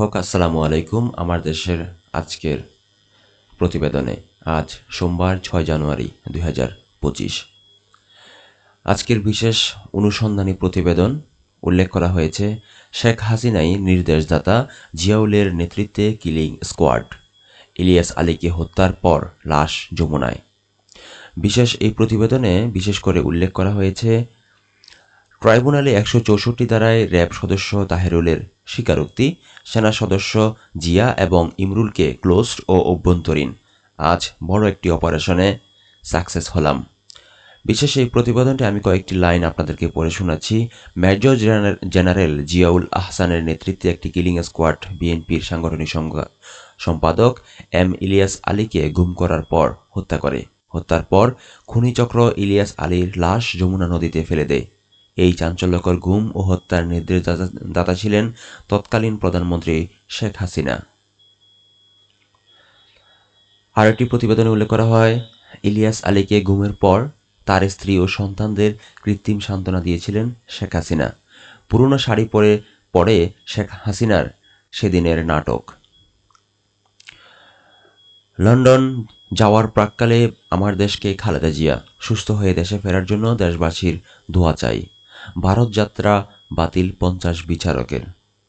হোক, আসসালামু আলাইকুম আমার দেশের আজকের প্রতিবেদনে। আজ সোমবার, ছয় জানুয়ারি দুই হাজার পঁচিশ। আজকের বিশেষ অনুসন্ধানী প্রতিবেদন, উল্লেখ করা হয়েছে শেখ হাসিনাই নির্দেশদাতা জিয়াউলের নেতৃত্বে কিলিং স্কোয়াড, ইলিয়াস আলীকে হত্যার পর লাশ যমুনায়। বিশেষ এই প্রতিবেদনে বিশেষ করে উল্লেখ করা হয়েছে ট্রাইব্যুনালে একশো চৌষট্টি ধারায় র্যাব সদস্য তাহেরুলের স্বীকারোক্তি, সেনা সদস্য জিয়া এবং ইমরুলকে ক্লোজড ও অভ্যন্তরীণ। আজ বড় একটি অপারেশনে সাকসেস হলাম। বিশেষ এই প্রতিবেদনটি আমি কয়েকটি লাইন আপনাদেরকে পড়ে শোনাচ্ছি। মেজর জেনারেল- জিয়াউল আহসানের নেতৃত্বে একটি কিলিং স্কোয়াড বিএনপির সাংগঠনিক সম্পাদক এম ইলিয়াস আলীকে গুম করার পর হত্যা করে। হত্যার পর খুনিচক্র ইলিয়াস আলীর লাশ যমুনা নদীতে ফেলে দেয়। এই চাঞ্চল্যকর গুম ও হত্যার নির্দেশ দাতা ছিলেন তৎকালীন প্রধানমন্ত্রী শেখ হাসিনা। আরেকটি প্রতিবেদনে উল্লেখ করা হয়, ইলিয়াস আলীকে গুমের পর তার স্ত্রী ও সন্তানদের কৃত্রিম সান্ত্বনা দিয়েছিলেন শেখ হাসিনা। পুরনো শাড়ি পরে পরে শেখ হাসিনার সেদিনের নাটক। লন্ডন যাওয়ার প্রাককালে আমার দেশকে খালেদা জিয়া, সুস্থ হয়ে দেশে ফেরার জন্য দেশবাসীর দোয়া চাই। ভারত যাত্রা বাতিল পঞ্চাশ বিচারকের।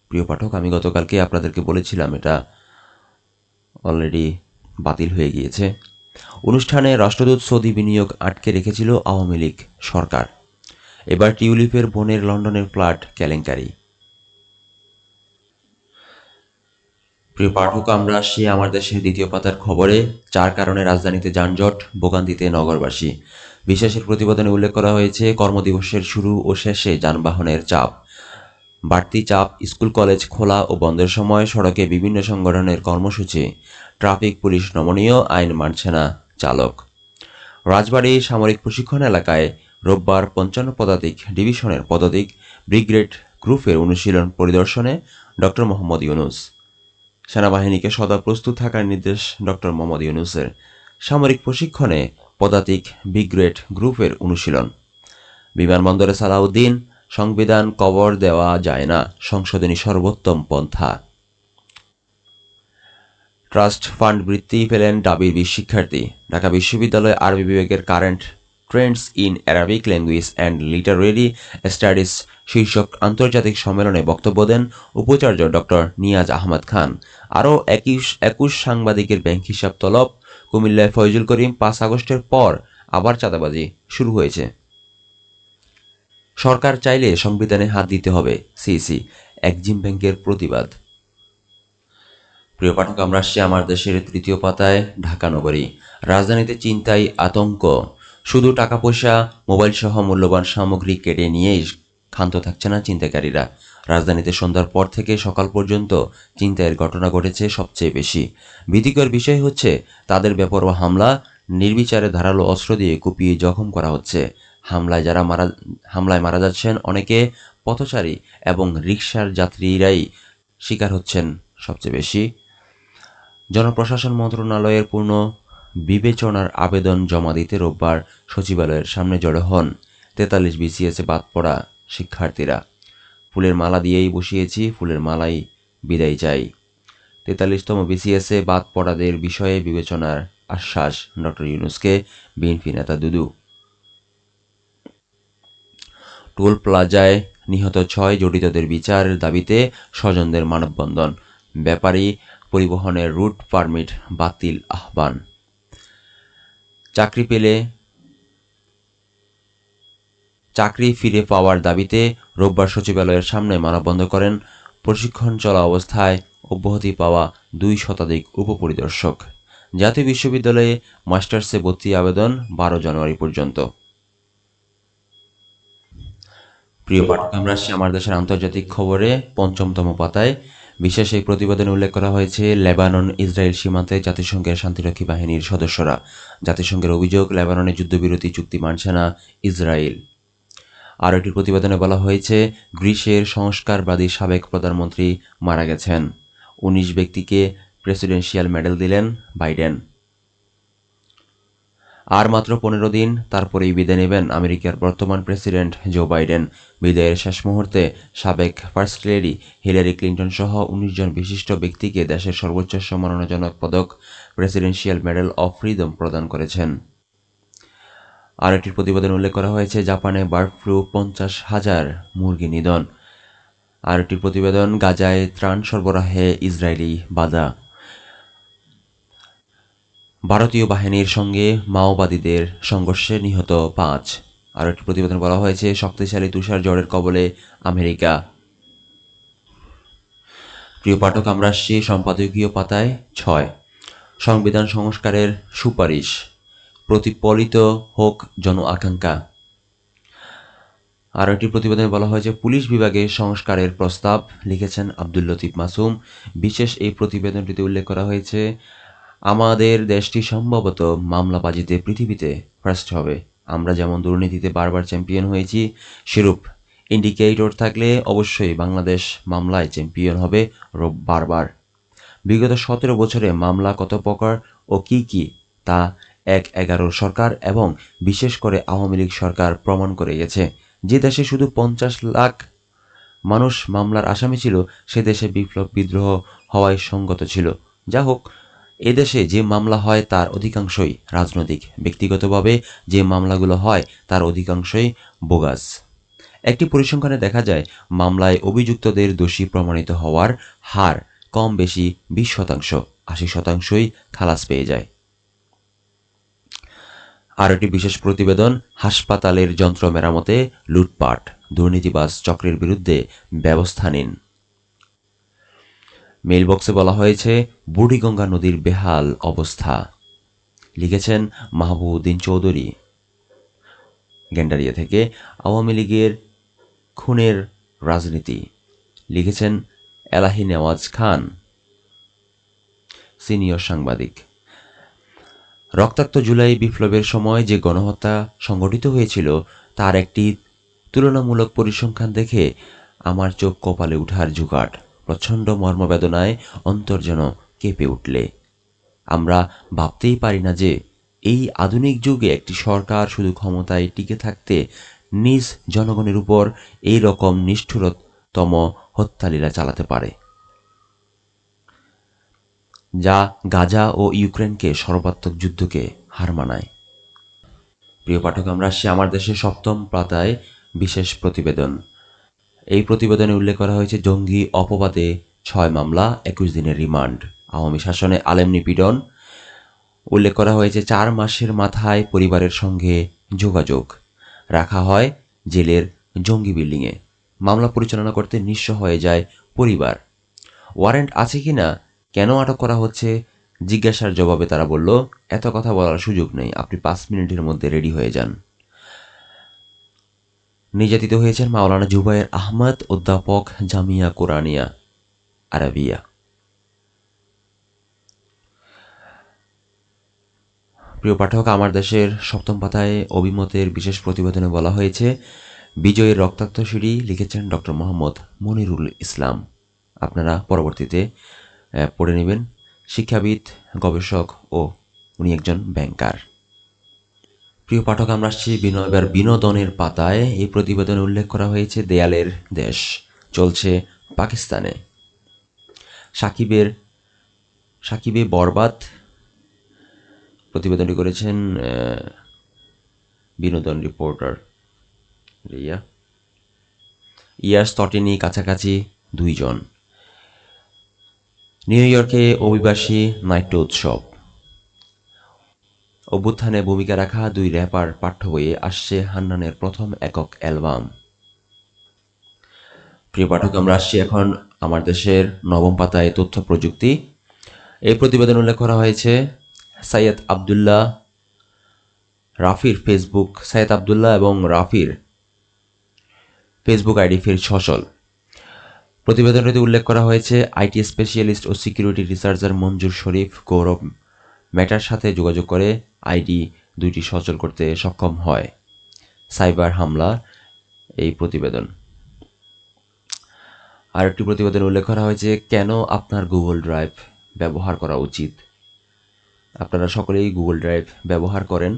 প্রিয় পাঠক, আমি গতকালকে আপনাদেরকে বলেছিলাম, এটা অলরেডি বাতিল হয়ে গিয়েছে। অনুষ্ঠানে রাষ্ট্রদূত সৌদি বিনিয়োগ আটকে রেখেছিল আওয়ামী লীগ সরকার। এবার টিউলিপের বোনের লন্ডনের ফ্ল্যাট কেলেঙ্কারি। প্রিয় পাঠক, আমরা আসছি আমার দেশের দ্বিতীয় পাতার খবরে। চার কারণে রাজধানীতে যানজট, ভোগান্তিতে নগরবাসী। বিশেষের প্রতিবেদনে উল্লেখ করা হয়েছে, কর্মদিবসের শুরু ও শেষে যানবাহনের চাপ। বাড়তি চাপ, স্কুল, কলেজ খোলা ও বন্ধের সময়, সড়কে বিভিন্ন সংগঠনের কর্মসূচি। ট্রাফিক, পুলিশ নমনীয়, আইন মানছে না চালক। রাজবাড়ী সামরিক প্রশিক্ষণ এলাকায় রোববার পঞ্চান্ন পদাতিক ডিভিশনের পদাতিক ব্রিগেড গ্রুপের অনুশীলন পরিদর্শনে ডক্টর মোহাম্মদ ইউনুস। সেনাবাহিনীকে সদা প্রস্তুত থাকার নির্দেশ ডক্টর মোহাম্মদ ইউনুসের। সামরিক প্রশিক্ষণে পদাতিক ব্রিগেড গ্রুপের অনুশীলন। বিমানবন্দরে সালাউদ্দিন, সংবিধান কবর দেওয়া যায় না, সংশোধনী সর্বোত্তম পন্থা। ট্রাস্ট ফান্ড বৃত্তি পেলেন ডাবির বিশ শিক্ষার্থী। ঢাকা বিশ্ববিদ্যালয় আরবি বিভাগের current trends in Arabic language and literary studies শীর্ষক আন্তর্জাতিক সম্মেলনে বক্তব্য দেন উপাচার্য ডক্টর নিয়াজ আহমদ খান। আরও একুশ একুশ সাংবাদিকের ব্যাংক হিসাব তলব কুমিল্লায় ফয়জুল করিম পাঁচ আগস্টের পর আবার চাঁদাবাজি শুরু হয়েছে। সরকার চাইলে সংবিধানে হাত দিতে হবে, সিইসি একজিম ব্যাংকের প্রতিবাদ। প্রিয় পাঠক, আমরা আসছি আমার দেশের তৃতীয় পাতায়, ঢাকা নগরী। রাজধানীতে চিন্তাই আতঙ্ক। শুধু টাকা পয়সা মোবাইল সহ মূল্যবান সামগ্রী কেটে নিয়েই ক্ষান্ত থাকছে না চিন্তাকারীরা। রাজধানীতে সন্ধ্যার পর থেকে সকাল পর্যন্ত চিন্তায়ের ঘটনা ঘটেছে সবচেয়ে বেশি। ভীতিকর বিষয় হচ্ছে, তাদের বেপরোয়া হামলা, নির্বিচারে ধারালো অস্ত্র দিয়ে কুপিয়ে জখম করা হচ্ছে। হামলায় যারা মারা, হামলায় মারা যাচ্ছেন অনেকে পথচারী এবং রিক্সার যাত্রীরাই শিকার হচ্ছেন সবচেয়ে বেশি। জনপ্রশাসন মন্ত্রণালয়ের পূর্ণ বিবেচনার আবেদন জমা দিতে রোববার সচিবালয়ের সামনে জড়ো হন তেতাল্লিশ বিসিএসে বাদ পড়া শিক্ষার্থীরা। ফুলের মালা দিয়েই বসিয়েছি, ফুলের মালাই বিদায় চাই। তেতাল্লিশতম বিসিএসে বাদ পড়াদের বিষয়ে বিবেচনার আশ্বাস ডক্টর ইউনুসকে, বিএনপি নেতা দুদু। টোল প্লাজায় নিহত ছয় জড়িতদের বিচারের দাবিতে স্বজনদের মানববন্ধন, ব্যাপারী পরিবহনের রুট পারমিট বাতিল আহ্বান। চাকরি পেলে চাকরি ফিরে পাওয়ার দাবিতে রোববার সচিবালয়ের সামনে মানববন্ধন করেন প্রশিক্ষণ চলা অবস্থায় অব্যাহতি পাওয়া দুই শতাধিক উপপরিদর্শক। জাতীয় বিশ্ববিদ্যালয়ে মাস্টার্সে ভর্তি আবেদন বারো জানুয়ারি পর্যন্ত। প্রিয় পাঠক, আমরা আসছি আমার দেশের আন্তর্জাতিক খবরে। পঞ্চমতম পাতায় বিশেষ এই প্রতিবেদনে উল্লেখ করা হয়েছে, লেবানন, ইসরায়েল সীমান্তে জাতিসংঘের শান্তিরক্ষী বাহিনীর সদস্যরা। জাতিসংঘের অভিযোগ লেবাননে যুদ্ধবিরতি চুক্তি মানছে না ইসরায়েল। আরও একটি প্রতিবেদনে বলা হয়েছে, গ্রিসের সংস্কারবাদী সাবেক প্রধানমন্ত্রী মারা গেছেন। উনিশ ব্যক্তিকে প্রেসিডেন্সিয়াল মেডেল দিলেন বাইডেন। আর মাত্র পনেরো দিন, তারপরেই বিদায় নেবেন আমেরিকার বর্তমান প্রেসিডেন্ট জো বাইডেন। বিদায়ের শেষ মুহূর্তে সাবেক ফার্স্ট লেডি হিলারি ক্লিন্টন সহ উনিশ জন বিশিষ্ট ব্যক্তিকে দেশের সর্বোচ্চ সম্মাননাজনক পদক, প্রেসিডেন্সিয়াল মেডেল অফ ফ্রিডম প্রদান করেছেন। আর একটি প্রতিবেদন উল্লেখ করা হয়েছে, জাপানে বার্ড ফ্লু পঞ্চাশ হাজার মুরগি নিধন। আর একটি প্রতিবেদন, গাজায় ত্রাণ সরবরাহে ইসরায়েলি বাধা। ভারতীয় বাহিনীর সঙ্গে মাওবাদীদের সংঘর্ষে নিহত পাঁচ। আর একটি প্রতিবেদন বলা হয়েছে, শক্তিশালী তুষার ঝড়ের কবলে আমেরিকা। প্রিয় পাঠক, আমরা আসছি সম্পাদকীয় পাতায় ছয়। সংবিধান সংস্কারের সুপারিশ। প্রতিফলিত হোক জন আকাঙ্ক্ষা। আর একটি প্রতিবেদনে বলা হয়েছে পুলিশ বিভাগে সংস্কারের প্রস্তাব লিখেছেন আব্দুল লতিফ মাসুম। বিশেষ এই প্রতিবেদনটিতে উল্লেখ করা হয়েছে, আমাদের দেশটি সম্ভবত মামলাবাজিতে পৃথিবীতে ফার্স্ট হবে। আমরা যেমন দুর্নীতিতে বারবার চ্যাম্পিয়ন হয়েছি, সেরূপ ইন্ডিকেটর থাকলে অবশ্যই বাংলাদেশ মামলায় চ্যাম্পিয়ন হবে রব, বারবার। বিগত সতেরো বছরে মামলা কত প্রকার ও কি কি তা এক এগারোর সরকার এবং বিশেষ করে আওয়ামী লীগ সরকার প্রমাণ করে গেছে। যে দেশে শুধু পঞ্চাশ লাখ মানুষ মামলার আসামি ছিল, সে দেশে বিপ্লব বিদ্রোহ হওয়ায় সঙ্গত ছিল। যা হোক এদেশে যে মামলা হয় তার অধিকাংশই রাজনৈতিক। ব্যক্তিগতভাবে যে মামলাগুলো হয় তার অধিকাংশই বোগাস। একটি পরিসংখ্যানে দেখা যায়, মামলায় অভিযুক্তদের দোষী প্রমাণিত হওয়ার হার কম বেশি বিশ শতাংশ, আশি শতাংশই খালাস পেয়ে যায়। আর একটি বিশেষ প্রতিবেদন, হাসপাতালের যন্ত্র মেরামতে লুটপাট, দুর্নীতিবাজ চক্রের বিরুদ্ধে ব্যবস্থা নিন। মেইলবক্সে বলা হয়েছে, বুড়িগঙ্গা নদীর বেহাল অবস্থা। লিখেছেন মাহবুদ্দিন চৌধুরী। গেন্ডারিয়া থেকে আওয়ামী লীগের খুনের রাজনীতি। লিখেছেন এলাহি নেওয়াজ খান। সিনিয়র সাংবাদিক। রক্তাক্ত জুলাই বিপ্লবের সময় যে গণহত্যা সংগঠিত হয়েছিল, তার একটি তুলনামূলক পরিসংখ্যান দেখে আমার চোখ কপালে উঠার জুগাট প্রচণ্ড মর্মবেদনায় অন্তর যেন কেঁপে উঠলে। আমরা ভাবতেই পারি না যে এই আধুনিক যুগে একটি সরকার শুধু ক্ষমতায় টিকে থাকতে নিজ জনগণের উপর এই রকম নিষ্ঠুরতম হত্যালীলা চালাতে পারে। যা গাজা ও ইউক্রেনকে সর্বাত্মক যুদ্ধকে হার মানায়। প্রিয় পাঠক, আমরা আসছি আমার দেশের সপ্তম পাতায় বিশেষ প্রতিবেদন। এই প্রতিবেদনে উল্লেখ করা হয়েছে জঙ্গি অপবাদে ছয় মামলা, একুশ দিনের রিমান্ড। আওয়ামী শাসনে আলেম নিপীড়ন। উল্লেখ করা হয়েছে চার মাসের মাথায় পরিবারের সঙ্গে যোগাযোগ। রাখা হয় জেলের জঙ্গি বিল্ডিংয়ে। মামলা পরিচালনা করতে নিঃস্ব হয়ে যায় পরিবার। ওয়ারেন্ট আছে কি না কেন আটক করা হচ্ছে? জিজ্ঞাসার জবাবে তারা বলল, এত কথা বলার সুযোগ নেই, আপনি পাঁচ মিনিটের মধ্যে রেডি হয়ে যান। নির্যাতিত হয়েছেন মাওলানা জুবাইর আহমদ, অধ্যাপক জামিয়া কোরআনিয়া, আরাবিয়া। প্রিয় পাঠক, আমার দেশের সপ্তম পাতায় অভিমতের বিশেষ প্রতিবেদনে বলা হয়েছে, বিজয়ের রক্তাক্ত সিঁড়ি লিখেছেন ডক্টর মোহাম্মদ মনিরুল ইসলাম। আপনারা পরবর্তীতে পড়ে নেবেন। শিক্ষাবিদ, গবেষক ও উনি একজন ব্যাংকার। প্রিয় পাঠক, আমরা আসছি এবার বিনোদনের পাতায়। এই প্রতিবেদনে উল্লেখ করা হয়েছে দেয়ালের দেশ। চলছে পাকিস্তানে। সাকিবের সাকিবে বরবাদ। প্রতিবেদনটি করেছেন বিনোদন রিপোর্টার রিয়া। ইয়ার্স তটিনি কাছাকাছি দুইজন। নিউ ইয়র্কে অভিবাসী নাট্য উৎসব। অভ্যুত্থানে ভূমিকা রাখা দুই র্যাপার পাঠ্য বইয়ে আসছে হান্নানের প্রথম একক অ্যালবাম। প্রিয় পাঠক, আমরা আসছি এখন আমার দেশের নবম পাতায় তথ্য প্রযুক্তি। এই প্রতিবেদন উল্লেখ করা হয়েছে, সাইয়দ আবদুল্লাহ রাফির ফেসবুক, সাইয়দ আবদুল্লাহ এবং রাফির ফেসবুক আইডি ফির সচল। প্রতিবেদনটিতে উল্লেখ করা হয়েছে, আইটি স্পেশালিস্ট ও সিকিউরিটি রিসার্চার মঞ্জুর শরীফ গৌরব ম্যাটার সাথে যোগাযোগ করে আইডি দুইটি সচল করতে সক্ষম হয়। সাইবার হামলা, এই প্রতিবেদন। আর একটি প্রতিবেদন উল্লেখ করা হয়েছে, কেন আপনার গুগল ড্রাইভ ব্যবহার করা উচিত? আপনারা সকলেই গুগল ড্রাইভ ব্যবহার করেন,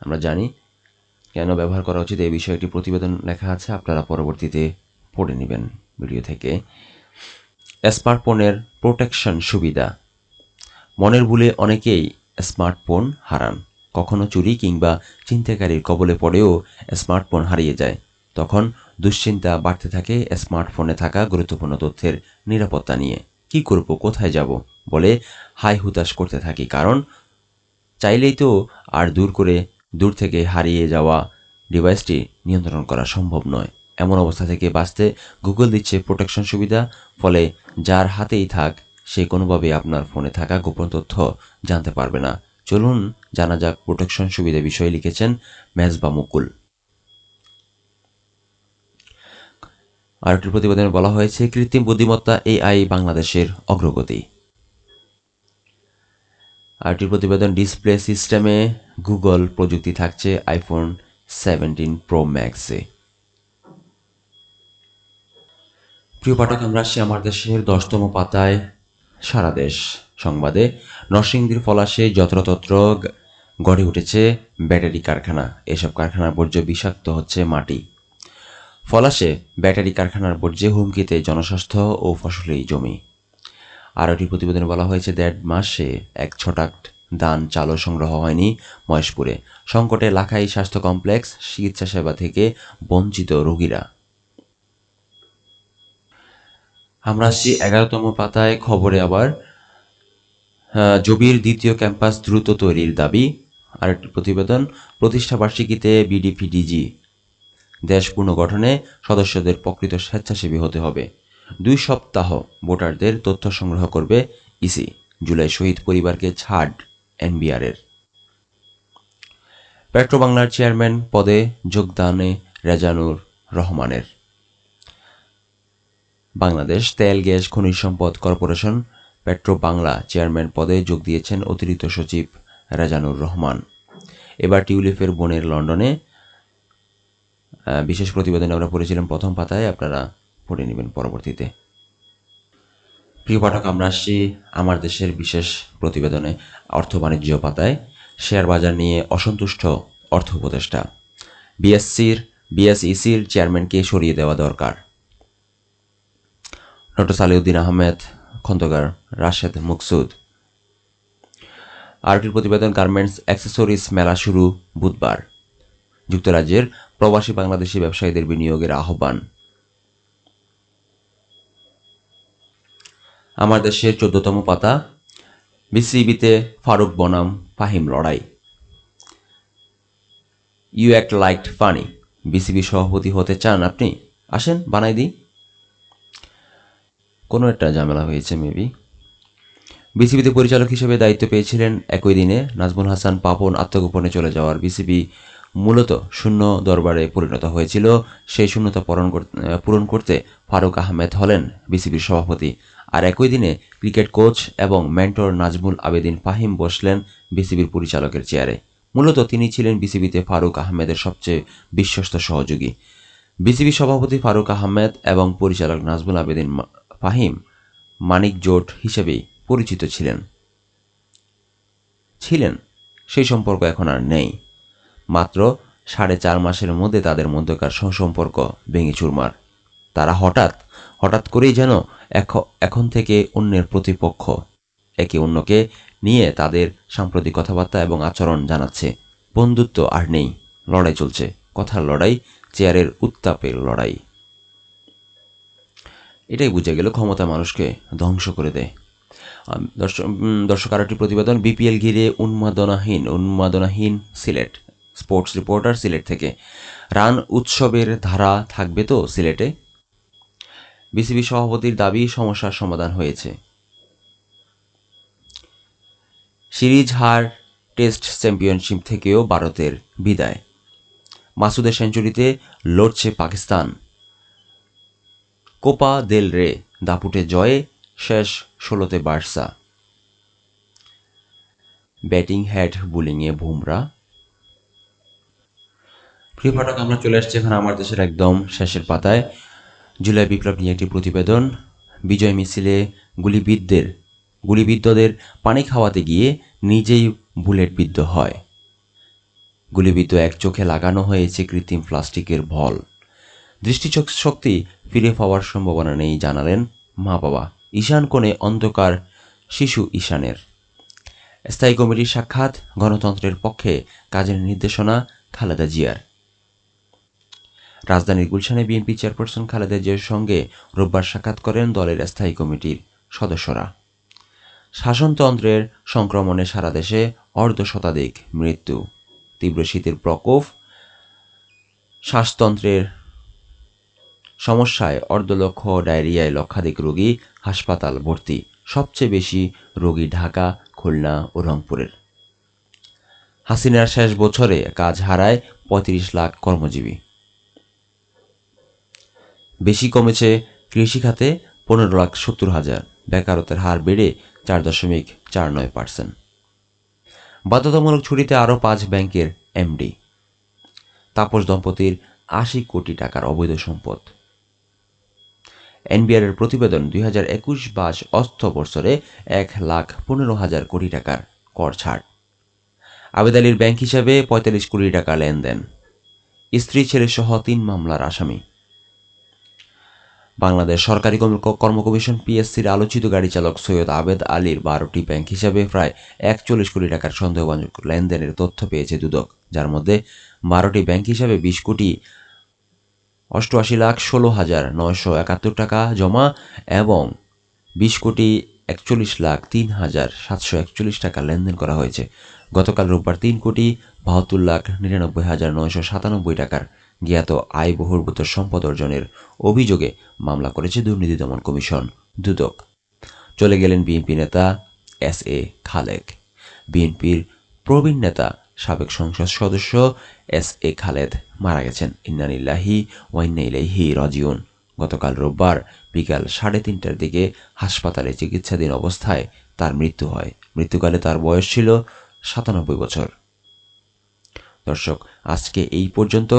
আমরা জানি। কেন ব্যবহার করা উচিত? এই বিষয়ে একটি প্রতিবেদন লেখা আছে, আপনারা পরবর্তীতে পড়ে নেবেন ভিডিও থেকে। স্মার্টফোনের প্রোটেকশন সুবিধা। মনের ভুলে অনেকেই স্মার্টফোন হারান। কখনো চুরি কিংবা চিন্তাকারীর কবলে পড়েও স্মার্টফোন হারিয়ে যায়। তখন দুশ্চিন্তা বাড়তে থাকে স্মার্টফোনে থাকা গুরুত্বপূর্ণ তথ্যের নিরাপত্তা নিয়ে। কি করব? কোথায় যাব? বলে হাই হুতাশ করতে থাকি। কারণ চাইলেই তো আর দূর করে, দূর থেকে হারিয়ে যাওয়া ডিভাইসটি নিয়ন্ত্রণ করা সম্ভব নয়। এমন অবস্থা থেকে বাঁচতে গুগল দিচ্ছে প্রোটেকশন সুবিধা, ফলে যার হাতেই থাক, সে কোনোভাবে আপনার ফোনে থাকা গোপন তথ্য জানতে পারবে না। চলুন জানা যাক প্রোটেকশন সুবিধা বিষয়ে লিখেছেন মেজবা মুকুল। আরেকটি প্রতিবেদনে বলা হয়েছে, কৃত্রিম বুদ্ধিমত্তা এআই বাংলাদেশের অগ্রগতি। আরেকটি প্রতিবেদন, ডিসপ্লে সিস্টেমে গুগল প্রযুক্তি থাকছে আইফোন সেভেন্টিন প্রো ম্যাক্সে প্রিয় পাঠক, আমরা আসছি আমার দেশের দশতম পাতায়, সারা দেশ সংবাদে। নরসিংদীর ফলাশে যত্রতত্র গড়ে উঠেছে ব্যাটারি কারখানা। এসব কারখানার বর্জ্য বিষাক্ত হচ্ছে মাটি। ফলাশে ব্যাটারি কারখানার বর্জ্যে হুমকিতে জনস্বাস্থ্য ও ফসলি জমি। আরও একটি প্রতিবেদনে বলা হয়েছে, দেড় মাসে এক ছটাক দান চালও সংগ্রহ হয়নি মহেশপুরে। সংকটে লাখাই স্বাস্থ্য কমপ্লেক্স চিকিৎসা সেবা থেকে বঞ্চিত রোগীরা। আমরা আসছি এগারোতম পাতায় খবরে আবার। জবির দ্বিতীয় ক্যাম্পাস দ্রুত তৈরির দাবি। আরেকটি প্রতিবেদন, প্রতিষ্ঠা বার্ষিকীতে বিডিপিডিজি, দেশ পুনর্গঠনে সদস্যদের প্রকৃত স্বেচ্ছাসেবী হতে হবে। দুই সপ্তাহ ভোটারদের তথ্য সংগ্রহ করবে ইসি, জুলাই শহীদ পরিবারকে ছাড় এনবিআরের পেট্রোবাংলার চেয়ারম্যান পদে যোগদানে রেজানুর রহমানের। বাংলাদেশ তেল, গ্যাস, খনিজ সম্পদ কর্পোরেশন পেট্রো বাংলা চেয়ারম্যান পদে যোগ দিয়েছেন অতিরিক্ত সচিব রাজানুর রহমান। এবার টিউলিপের বোনের লন্ডনে বিশেষ প্রতিবেদনে আমরা পড়েছিলাম প্রথম পাতায়, আপনারা পড়ে নেবেন পরবর্তীতে। প্রিয় পাঠক, আমরা আসছি আমার দেশের বিশেষ প্রতিবেদনে, অর্থ বাণিজ্য পাতায়, শেয়ার বাজার নিয়ে অসন্তুষ্ট অর্থ উপদেষ্টা। বিএসসির, বিএসইসির চেয়ারম্যানকে সরিয়ে দেওয়া দরকার। ডক্টর সালিউদ্দিন আহমেদ, খন্দকার রাশেদ মুকসুদ। আরটির প্রতিবেদন, গার্মেন্টস অ্যাক্সেসরিজ মেলা শুরু বুধবার। যুক্তরাজ্যের প্রবাসী বাংলাদেশি ব্যবসায়ীদের বিনিয়োগের আহ্বান। আমার দেশের চোদ্দতম পাতা, বিসিবিতে ফারুক বনাম ফাহিম লড়াই। You act like funny BCB সভাপতি হতে চান আপনি? আসেন, বানাই দিই। কোনো একটা ঝামেলা হয়েছে মেবি বিসিবিতে পরিচালক হিসেবে দায়িত্ব পেয়েছিলেন একই দিনে। নাজমুল হাসান পাপন আত্মগোপনে চলে যাওয়ার বিসিবি মূলত শূন্য দরবারে পরিণত হয়েছিল। সেই শূন্যতা পূরণ পূরণ করতে ফারুক আহমেদ হলেন বিসিবির সভাপতি। আর একই দিনে ক্রিকেট কোচ এবং মেন্টর নাজমুল আবেদিন ফাহিম বসলেন বিসিবির পরিচালকের চেয়ারে। মূলত তিনি ছিলেন বিসিবিতে ফারুক আহমেদের সবচেয়ে বিশ্বস্ত সহযোগী। বিসিবি সভাপতি ফারুক আহমেদ এবং পরিচালক নাজমুল আবেদিন ফাহিম মানিক জোট হিসেবেই পরিচিত ছিলেন। ছিলেন, সেই সম্পর্ক এখন আর নেই। মাত্র সাড়ে চার মাসের মধ্যে তাদের মধ্যকার সুসম্পর্ক ভেঙে চুরমার। তারা হঠাৎ হঠাৎ করেই যেন এখন থেকে অন্যের প্রতিপক্ষ, একে অন্যকে নিয়ে তাদের সাম্প্রতিক কথাবার্তা এবং আচরণ জানাচ্ছে। বন্ধুত্ব আর নেই, লড়াই চলছে। কথার লড়াই, চেয়ারের উত্তাপের লড়াই। এটাই বুঝে গেল ক্ষমতা মানুষকে ধ্বংস করে দেয়। দর্শক দর্শক, আরেকটি প্রতিবেদন, বিপিএল ঘিরে উন্মাদনাহীন উন্মাদনাহীন সিলেট। স্পোর্টস রিপোর্টার সিলেট থেকে। রান উৎসবের ধারা থাকবে তো সিলেটে? বিসিবি সভাপতির দাবি, সমস্যার সমাধান হয়েছে। সিরিজ হার টেস্ট চ্যাম্পিয়নশিপ থেকেও ভারতের বিদায়। মাসুদের সেঞ্চুরিতে লড়ছে পাকিস্তান। কোপা দেল রে দাপুটে জয়ে, শেষ ষোলোতে বার্সা। ব্যাটিং হ্যাড বোলিংয়ে বুমরা। প্রিয় পাঠক, আমরা চলে আসছি এখন আমার দেশের একদম শেষের পাতায়। জুলাই বিপ্লব নিয়ে একটি প্রতিবেদন। বিজয় মিছিলে গুলিবিদদের গুলিবিদ্ধদের পানি খাওয়াতে গিয়ে নিজেই বুলেট বিদ্ধ হয়। গুলিবিদ্ধ এক চোখে লাগানো হয়েছে কৃত্রিম প্লাস্টিকের ভল। দৃষ্টিচোখ শক্তি ফিরে পাওয়ার সম্ভাবনা নেই, জানালেন মা বাবা। ঈশান কোণে অন্ধকার, শিশু ঈশানের। স্থায়ী কমিটির সাক্ষাৎ, গণতন্ত্রের পক্ষে কাজের নির্দেশনা, খালেদা জিয়ার। রাজধানীর গুলশানে বিএনপি চেয়ারপারসন খালেদা জিয়ার সঙ্গে রোববার সাক্ষাৎ করেন দলের স্থায়ী কমিটির সদস্যরা। শাসনতন্ত্রের সংক্রমণে সারা দেশে অর্ধ শতাধিক মৃত্যু। তীব্র শীতের প্রকোপ, শ্বাসতন্ত্রের সমস্যায় অর্ধলক্ষ ডায়রিয়ায় লক্ষাধিক রোগী হাসপাতাল ভর্তি, সবচেয়ে বেশি রোগী ঢাকা, খুলনা ও রংপুরের। হাসিনার শেষ বছরে কাজ হারায় পঁয়ত্রিশ লাখ কর্মজীবী। বেশি কমেছে কৃষিখাতে পনেরো লাখ সত্তর হাজার, বেকারত্বের হার বেড়ে চার দশমিক চার নয় পার্সেন্ট। বাধ্যতামূলক ছুটিতে আরও পাঁচ ব্যাংকের এমডি। তাপস দম্পতির আশি কোটি টাকার অবৈধ সম্পদ। এনবিআর এর প্রতিবেদন দুই হাজার একুশ বাইশ অর্থ বছরে এক লাখ পনেরো হাজার কোটি টাকার কর ছাড়। আবেদ আলীর ব্যাংক হিসাবে পঁয়তাল্লিশ কোটি টাকা লেনদেন। স্ত্রী, ছেলে সহ তিন মামলার আসামি। বাংলাদেশ সরকারি কর্ম কমিশন পিএসসির আলোচিত গাড়ি চালক সৈয়দ আবেদ আলীর বারোটি ব্যাংক হিসাবে প্রায় একচল্লিশ কোটি টাকার সন্দেহভাজন লেনদেনের তথ্য পেয়েছে দুদক, যার মধ্যে বারোটি ব্যাংক হিসাবে বিশ কোটি অষ্টআশি লাখ ষোলো হাজার নয়শো একাত্তর টাকা জমা এবং বিশ কোটি একচল্লিশ লাখ তিন হাজার সাতশো একচল্লিশ টাকা লেনদেন করা হয়েছে। গতকাল রোববার তিন কোটি বাহাত্তর লাখ নিরানব্বই হাজার নয়শো সাতানব্বই টাকার জ্ঞাত আয় বহির্ভূত সম্পদ অর্জনের অভিযোগে মামলা করেছে দুর্নীতি দমন কমিশন, দুদক। চলে গেলেন বিএনপি নেতা এস এ খালেক। বিএনপির প্রবীণ নেতা সাবেক সংসদ সদস্য এস এ খালেদ মারা গেছেন। ইন্নানিল্লাহি ওয়াইন্না ইলাইহি রাজিউন। গতকাল রোববার বিকাল সাড়ে তিনটার দিকে হাসপাতালে চিকিৎসাধীন অবস্থায় তার মৃত্যু হয়। মৃত্যুকালে তার বয়স ছিল সাতানব্বই বছর। দর্শক, আজকে এই পর্যন্ত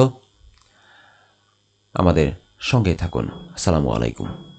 আমাদের সঙ্গে থাকুন। আসসালামু আলাইকুম।